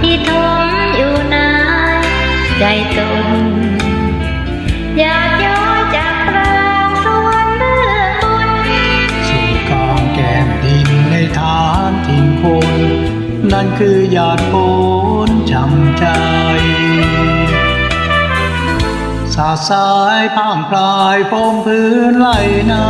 ที่ทมอยู่นานใจตน อยากย้อนจากกลางสวรรค์เบื้องบนสู่กองแก้มดินในฐานถิ่นคนนั่นคือหยาดฝนจำใจสาดสายผ่างพลายโฟมพื้นไหลนา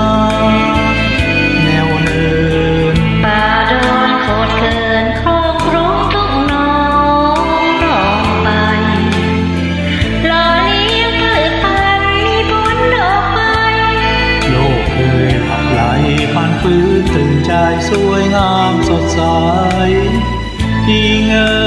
พันฟื้นตื่นใจสวยงามสดใสที่เงย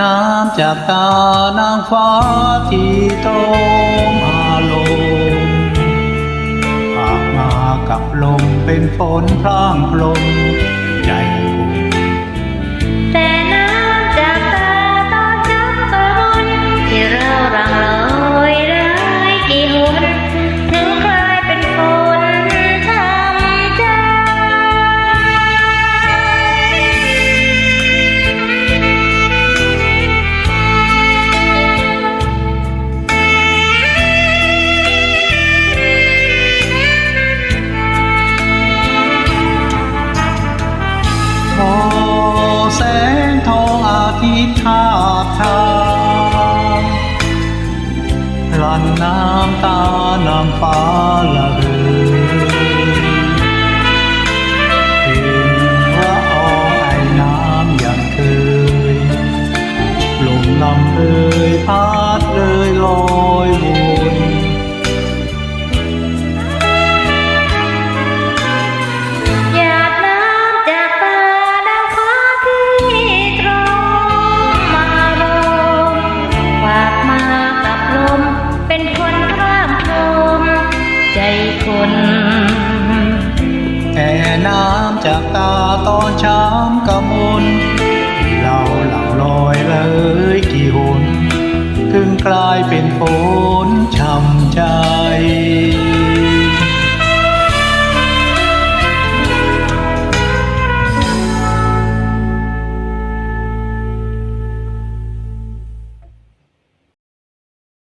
น้ำจากตานางฟ้าที่โตมาลมหากมากับลมเป็นฝนพร่างพลม แสงทองอาทิตย์ทาบทางพลันน้ำตาน้ำฟ้าละเหยเป็นพระอองไอน้ำอย่างเคยลมลำเอยพา แม่น้ำจากตาตอนช้ำกระมนเราหล่าลอยเลยกี่หนถึงกลายเป็นฝนช้ำใจ